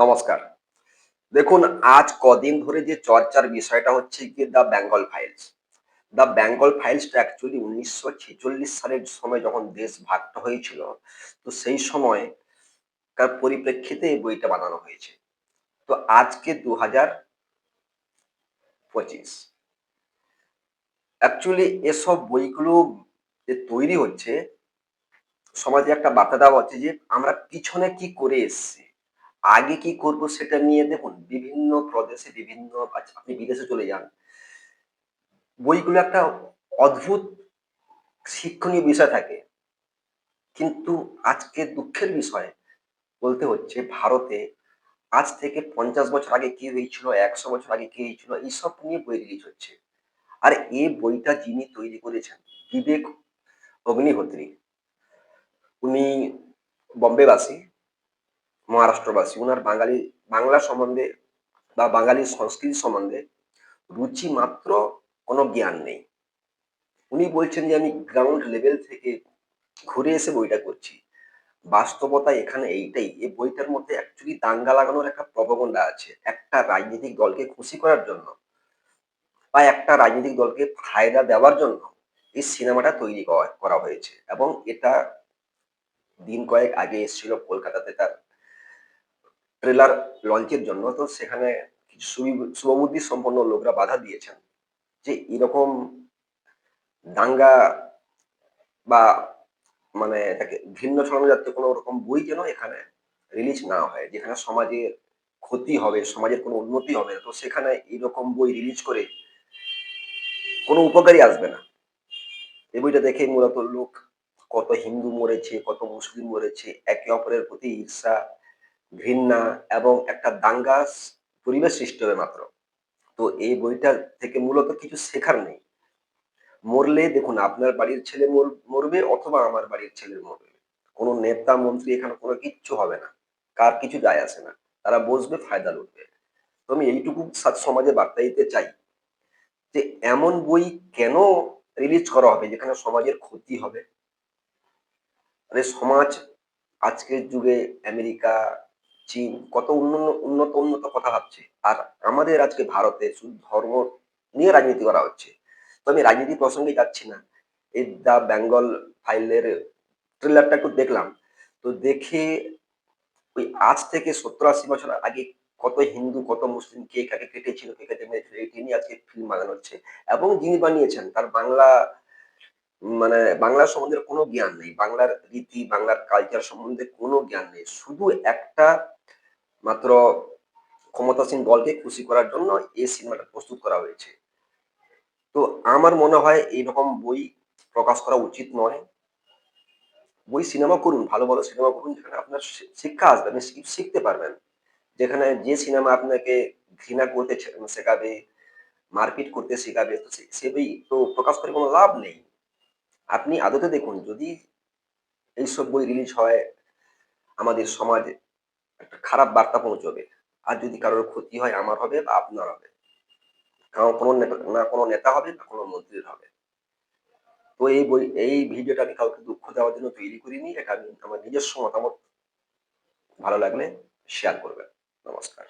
নমস্কার। দেখুন, আজ কদিন ধরে যে চর্চার বিষয়টা হচ্ছে কি the Bengal files the Bengal ফাইলসটা actually উনিশশো ছেচল্লিশ সালের সময় যখন দেশ ভাগটা হয়েছিল, তো সেই সময় তার পরিপ্রেক্ষিতে এই বইটা বানানো হয়েছে। তো আজকে দু হাজার পঁচিশ। অ্যাকচুয়ালি এসব বইগুলো যে তৈরি হচ্ছে, সমাজে একটা বার্তা দেওয়া হচ্ছে যে আমরা পিছনে কি করে এসেছি। আগে কি করব সেটা নিয়ে দেখুন বিভিন্ন প্রদেশে বিভিন্ন আচ্ছা, আপনি বিদেশে চলে যান। বইগুলো একটা অদ্ভুত শিক্ষণীয় বিষয় থাকে। কিন্তু আজকে দুঃখের বিষয় বলতে হচ্ছে ভারতে আজ থেকে পঞ্চাশ বছর আগে কি হয়েছিল একশো বছর আগে কি হয়েছিল এইসব নিয়ে বই রিলিজ হচ্ছে। আর এই বইটা যিনি তৈরি করেছেন বিবেক অগ্নিহোত্রী উনি বম্বেবাসী মহারাষ্ট্রবাসী। ওনার বাঙালি, বাংলা সম্বন্ধে বা বাঙালি সংস্কৃতি সম্বন্ধে রুচি মাত্র কোনো জ্ঞান নেই। উনি বলছেন যে, আমি গ্রাউন্ড লেভেল থেকে ঘুরে এসে বইটা করছি। বাস্তবতা এখানে এইটাই। এই বইটার মধ্যে অ্যাকচুয়ালি দাঙ্গা লাগানোর একটা প্রবগণ্ডা আছে। একটা রাজনৈতিক দলকে খুশি করার জন্য বা একটা রাজনৈতিক দলকে ফায়দা দেওয়ার জন্য এই সিনেমাটা তৈরি করা হয়েছে। এবং এটা দিন কয়েক আগে এসেছিল কলকাতাতে তার ট্রেলার লঞ্চের জন্য তো সেখানে শুভবুদ্ধি সম্পন্ন লোকরা বাধা দিয়েছেন যে এরকম দাঙ্গা বা মানে এটাকে ভিন্ন ছড়ানো কোনো রকম বই যেন এখানে রিলিজ না হয়, যেখানে সমাজের ক্ষতি হবে, সমাজের কোনো উন্নতি হবে, তো সেখানে এরকম বই রিলিজ করে কোনো উপকারী আসবে না। এই বইটা দেখে মূলত লোক কত হিন্দু মরেছে, কত মুসলিম মরেছে, একে অপরের প্রতি ঈর্ষা ঘৃণা এবং একটা দাঙ্গা পরিবেশ সৃষ্টি হবে মাত্র। তো এই বইটা থেকে মূলত কিছু শেখার নেই। মরলে দেখুন, আপনার বাড়ির ছেলে মরবে অথবা আমার বাড়ির ছেলে মরবে। কোনো নেতা, মন্ত্রী এখানে কোনো কিচ্ছু হবে না। কার কিছু যায় আসে না। তারা বসবে, ফায়দা লুটবে। তো আমি এইটুকু সমাজে বার্তা দিতে চাই যে, এমন বই কেন রিলিজ করা হবে যেখানে সমাজের ক্ষতি হবে? আরে সমাজ আজকের যুগে, আমেরিকা চীন কত উন্নত উন্নত উন্নত কথা ভাবছে। আর আমাদের আজকে ভারতে শুধু ধর্ম নিয়ে রাজনীতি করা হচ্ছে। তো আমি রাজনীতি প্রসঙ্গে যাচ্ছি না। এই দ্য বেঙ্গল ফাইলের ট্রেলারটা একটু দেখলাম। তো দেখে ওই আজ থেকে সত্তর আশি বছর আগে কত হিন্দু, কত মুসলিম, কে কাকে কেটেছিল, কে কাকে মেরেছিল, এটি নিয়ে আজকে ফিল্ম বানানো হচ্ছে। এবং যিনি বানিয়েছেন, তার বাংলা মানে বাংলার সম্বন্ধে কোনো জ্ঞান নেই। বাংলার রীতি, বাংলার কালচার সম্বন্ধে কোনো জ্ঞান নেই। শুধু একটা মাত্র ক্ষমতাসীন দলকে খুশি করার জন্য এই সিনেমাটা প্রস্তুত করা হয়েছে। তো আমার মনে হয় এইরকম বই প্রকাশ করা উচিত নয়। বই সিনেমা করুন, ভালো ভালো সিনেমা করুন, যেখানে আপনার শিক্ষা আসবে, আপনি শিখতে পারবেন। যেখানে যে সিনেমা আপনাকে ঘৃণা করতে শেখাবে, মারপিট করতে শেখাবে, তো সে বই তো প্রকাশ করে কোনো লাভ নেই। আপনি আদতে দেখুন, যদি এইসব বই রিলিজ হয়, আমাদের সমাজে একটা খারাপ বার্তা পৌঁছবে। আর যদি কারোর ক্ষতি হয়, আমার হবে বা আপনার হবে। কোনো নেতা, না কোনো নেতা হবে, না কোনো মন্ত্রীর হবে। তো এই বই, এই ভিডিওটা আমি কাউকে দুঃখ দেওয়ার জন্য তৈরি করিনি। এটা আমি আমার নিজস্ব মতামত। ভালো লাগলে শেয়ার করবেন। নমস্কার।